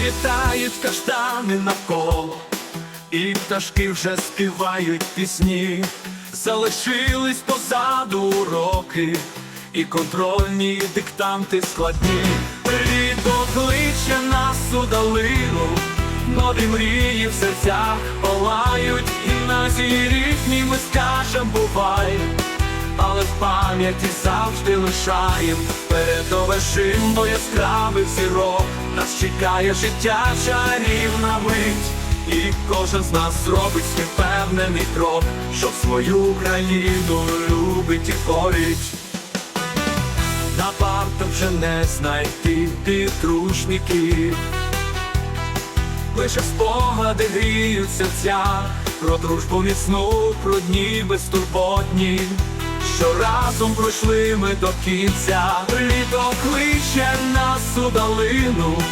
Квітнуть каштани навколо, і пташки вже співають пісні, залишились позаду уроки, і контрольні диктанти складні. Літо кличе нас у долину, нові мрії в серцях палають, гімназії рідні ми скажем бувай але в пам'яті завжди лишаєм. Передовешим до яскравих зірок нас чекає життя чарівна мить, і кожен з нас зробить свій впевнений крок, щоб свою країну любить і творить. На партах вже не знайти підручників Лише спогади гріють серця Про дружбу міцну, про дні безтурботні Що разом пройшли ми до кінця Літо кличе нас у долину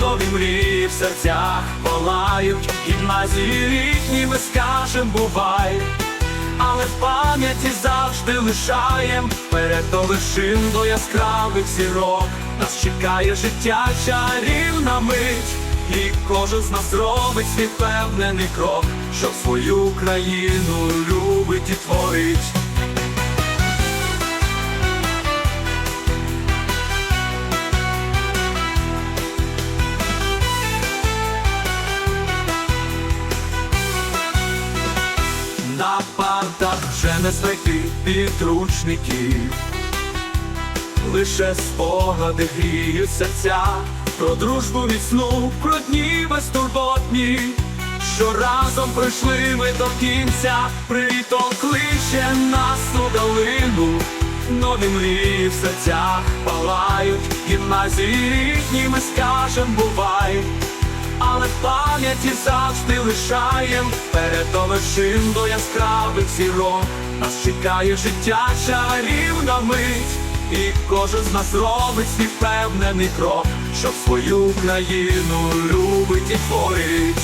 Нові мрії в серцях палають Гімназії рідні ми скажем бувай але в пам'яті завжди лишаєм передовишим до яскравих зірок. Нас чекає життя чарівна мить, і кожен з нас робить свій впевнений крок, щоб свою країну любить і творить. Партах вже не знайти підручників. Лише спогади гріють серця Про дружбу міцну, про дні безтурботні. Що разом пройшли ми до кінця Привітом кличе нас у долину. Нові мрії в серцях палають Гімназії рідні ми скажем бувай але пам'яті завжди лишаєм передовишим до яскравих зірок. Нас чекає життя чарівна мить, і кожен з нас робить свій впевнений крок, щоб свою країну любить і творить.